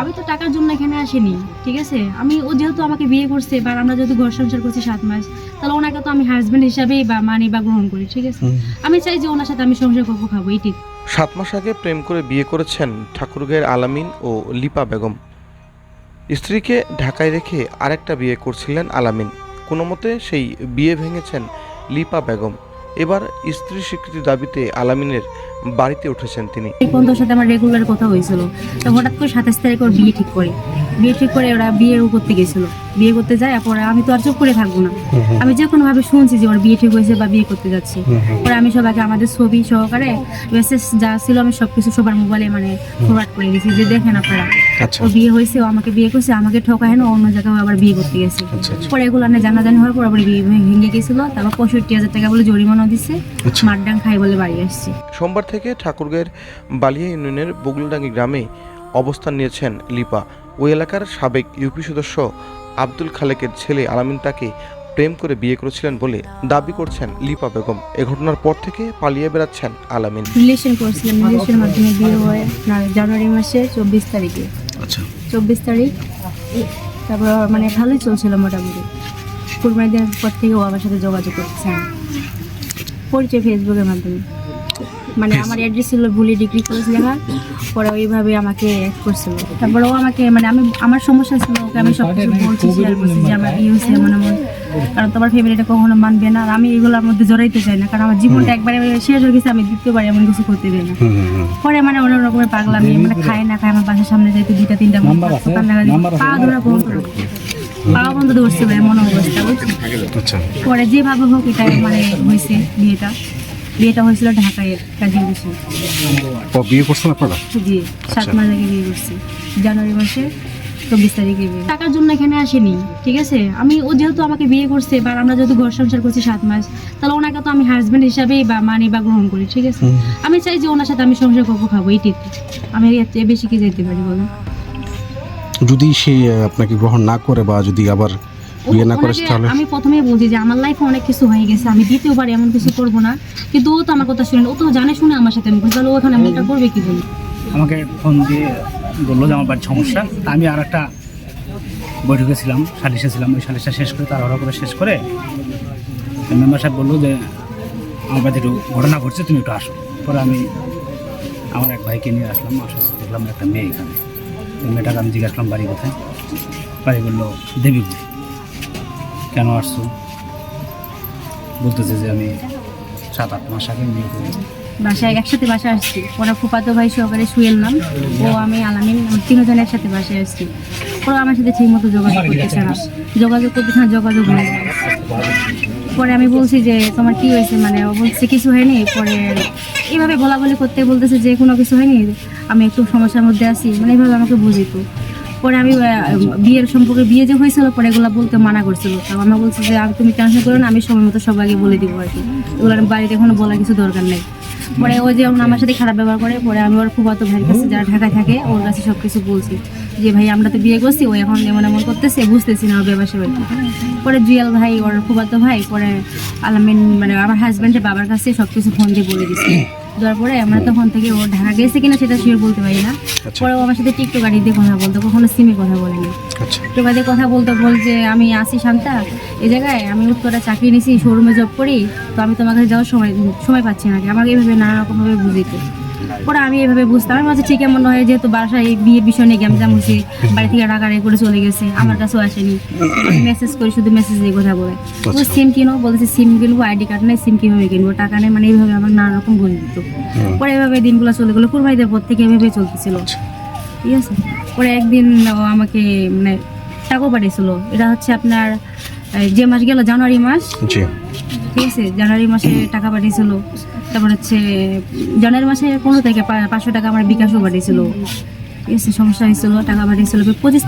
আমি তো টাকার জন্য এখানে আসিনি ঠিক আছে? আমি ও যেহেতু আমাকে বিয়ে করছে বা আমরা যেহেতু ঘর সংসার করছি সাত মাস তাহলে ওনাকে তো আমি হাজবেন্ড হিসাবেই বা মানি বা গ্রহণ করি ঠিক আছে? আমি চাই যে ওনার সাথে আমি সংসার করব খাব এইটি সাত মাস আগে প্রেম করে বিয়ে করেছেন ঠাকুরগাঁয়ের আলামিন ও লিপা বেগম। স্ত্রীকে ঢাকায় রেখে আরেকটা বিয়ে করছিলেন আলামিন। কোনো মতে সেই বিয়ে ভেঙেছেন লিপা বেগম। এবার স্ত্রী স্বীকৃতি দাবিতে আলামিনের বাড়িতে উঠেছেন তিনি। এই বন্ধুর সাথে আমার রেগুলার কথা হয়েছিল। তো হঠাৎ করে সাতাশ তারিখ ওর বিয়ে ঠিক করে। বিয়ে ঠিক করে ওরা বিয়ে করতে গেছিল। বিয়ে করতে যায় পরে আমি তো আর চুপ করে থাকব না। আমি যে কোনো ভাবে শুনছি যে ওর বিয়ে ঠিক হয়েছে বা বিয়ে করতে যাচ্ছে পরে আমি সবাইকে আমাদের ছবি সহকারে মেসেজ যা ছিল আমি সবকিছু সবার মোবাইলে মানে ফরওয়ার্ড করে দিয়েছি যে দেখেন আপনারা আচ্ছা। ও বিয়ে হয়েছে ও আমাকে বিয়ে করছে আমাকে ঠকায় না অন্য জায়গায় আবার বিয়ে করতে গেছে। আচ্ছা আচ্ছা। পরে এগুলো না জানাজানি হওয়ার পর আবার বিয়ে ভেঙে গেছিল তারপর পঁয়ষট্টি হাজার টাকা বলে জরিমানা দিচ্ছে। মারডাং খাই বলে বাড়ি আসছে। সোমবার থেকে ঠাকুরগাঁয়ের বালিয়া ইউনিয়নের বগুলডাঙ্গি গ্রামে অবস্থান নিয়েছেন লিপা। ওই এলাকার সাবেক ইউপি সদস্য আব্দুল খালেকের ছেলে আলামিন তাকে প্রেম করে বিয়ে করেছিলেন বলে দাবি করছেন লিপা বেগম। এ ঘটনার পর থেকে পালিয়ে বেড়াচ্ছেন আলামিন। রিলেশন করছিলাম রিলেশনের মাধ্যমে বিয়ে হয় জানুয়ারি মাসে চব্বিশ তারিখে। আচ্ছা। চব্বিশ তারিখ তারপর মানে ভালোই চলছিল মোটামুটি। কুরবানি পর থেকে ও আমার সাথে যোগাযোগ করছে। পরিচয় ফেসবুকের মাধ্যমে। মানে আমার অ্যাড্রেস ছিল ভুলি ডিগ্রি কলেজ লেখা। পরে ওইভাবে আমাকে অ্যাড করছিল। তারপরে ও আমাকে মানে আমি আমার সমস্যা ছিল ওকে আমি সব কিছু বলছি শেয়ার করছি যে আমার হয়েছে এমন এমন কারণ তোমার ফ্যামিলিটা কখনো মানবে না আর আমি এগুলোর মধ্যে জড়াইতে চাই না কারণ আমার জীবনটা একবারে শেষ হয়ে গেছে আমি দ্বিতীয়বার এমন কিছু করতে দেয় না। পরে মানে অনেক রকমের পাগলামি মানে খায় না খায় আমার বাসার সামনে যাইতে দুইটা তিনটা পা ধরা বন্ধ পা বন্ধ ধরছে মনে অবস্থা আচ্ছা। পরে যেভাবে হোক এটা মানে হয়েছে বিয়েটা। বিয়েটা হয়েছিল ঢাকায় কাজী বসে ও বিয়ে করছেন আপনারা? জি সাত মাস আগে বিয়ে করছি। জানুয়ারি মাসে চব্বিশ তারিখে বিয়ে। টাকার জন্য এখানে আসেনি ঠিক আছে? আমি ও যেহেতু আমাকে বিয়ে করছে বা আমরা যেহেতু ঘর সংসার করছি সাত মাস তাহলে ওনাকে তো আমি হাজবেন্ড হিসাবেই বা মানি বা গ্রহণ করি ঠিক আছে? আমি চাই যে ওনার সাথে আমি সংসার করব খাব এইটি আমি এর চেয়ে বেশি কি যেতে পারি বলো যদি সে আপনাকে গ্রহণ না করে বা যদি আবার বিয়ে না করে তাহলে আমি প্রথমেই বলছি যে আমার লাইফে অনেক কিছু হয়ে গেছে আমি দ্বিতীয়বার এমন কিছু করব না। কিন্তু ও তো আমার কথা শুনে না। ও তো জানে শুনে আমার সাথে। করছে। তাহলে ও ওখানে এমনটা করবে কি বলি? আমাকে ফোন দিয়ে বলল যে আমার বাড়ির সমস্যা। তা আমি আর একটা বৈঠকে ছিলাম সালিশে ছিলাম। ওই সালিশটা শেষ করে তাড়াহুড়া করে শেষ করে মেম্বার সাহেব বলল যে আমার বাড়িতে একটু ঘটনা ঘটছে তুমি একটু আসো। পরে আমি আমার এক ভাইকে নিয়ে আসলাম আসার দেখলাম একটা মেয়ে এখানে। মেয়েটাকে আমি জিজ্ঞাসা করলাম বাড়ি কোথায়? বাড়ি বলল দেবীপুর। কেন আসছো? বলতেছে যে আমি সাত আট মাস আগে বিয়ে করি। বাসায় একসাথে বাসায় আসছি। ওরা ফুপাতো ভাই সহকারে শুয়েল নাম ও আমি আলামিন তিনজন একসাথে বাসায় আসছি। ওরা আমার সাথে ঠিক মতো যোগাযোগ করতেছে না। যোগাযোগ করতেছে না যোগাযোগ হয়ে যায় পরে আমি বলছি যে তোমার কি হয়েছে? মানে ও বলছে কিছু হয়নি। পরে এইভাবে বলা বলি করতে বলতেছে যে কোনো কিছু হয়নি? আমি একটু সমস্যার মধ্যে আছি। মানে এইভাবে আমাকে বুঝিত পরে আমি বিয়ের সম্পর্কে বিয়ে যে হয়েছিল, পরে এগুলো বলতে মানা করছিল। তো আমার বলছি যে আমি তুমি টেনশন করো না, আমি সময় মতো সবাইকে বলে দিব আর কি। এগুলো বাড়িতে এখনও বলার কিছু দরকার নেই। পরে ও যেমন আমার সাথে খারাপ ব্যবহার করে, পরে আমি ওর ফুফাতো ভাইয়ের কাছে যারা ঢাকায় থাকে, ওর কাছে সব কিছু বলছি। যে, ভাই, আমরা তো বিয়ে করছি, ও এখন এমন এমন করতেছে, বুঝতেছি না ওর ব্যবসা বাড়ি পরে জুয়েল ভাই, ওর ফুফাতো ভাই, পরে আলামিন মানে আমার হাজব্যান্ডের বাবার কাছে সব কিছু ফোন দিয়ে বলে দিছি। দেওয়ার পরে আমরা তখন থেকে ও ঢাকা গেছে কিনা সেটা শিওর বলতে পারি না। আচ্ছা। পরে ও আমার সাথে টিকটক দিয়ে কথা বলতো কখনো সিমে কথা বলেনি। আচ্ছা। টিকটক দিয়ে কথা বলতে বল যে আমি আসি শান্তা এই জায়গায় আমি উত্তরা চাকরি নিছি শোরুমে জব করি তো আমি তোমার কাছে যাওয়ার সময় সময় পাচ্ছি না আমাকে এইভাবে নানা রকমভাবে বুঝিতে পরে আমি এভাবে বুঝতাম। আমি মাঝে ঠিক এমন হয় যেহেতু বাসায় এই বিয়ের বিষয় নিয়ে গ্যামজাম হয়েছে বাড়ি থেকে টাকা রাগারাগি করে চলে গেছে আমার কাছেও আসেনি। আমি মেসেজ করি শুধু মেসেজ দিয়ে কথা বলে। ও আচ্ছা। সিম কিনো বলছে সিম কিনবো আইডি কার্ড নেই সিম কীভাবে কিনবো? টাকা নেই মানে এইভাবে আমার নানা রকম বলে দিত পরে এভাবে দিনগুলো চলে গেলো কুরবাইদের পর থেকে এভাবে চলতেছিল। ঠিক আছে? পরে একদিন আমাকে মানে টাকা পাঠিয়েছিল। এটা হচ্ছে আপনার যে মাস গেল জানুয়ারি মাস। আছে? জানুয়ারি মাসে টাকা পাঠিয়েছিল। তারপর হচ্ছে, জানুয়ারি মাসে পনেরো তারিখে পাঁচশো টাকা আমার বিকাশও পাঠিয়েছিল। সমস্যা হয়েছিল, টাকা পাঠিয়েছিল। পঁচিশ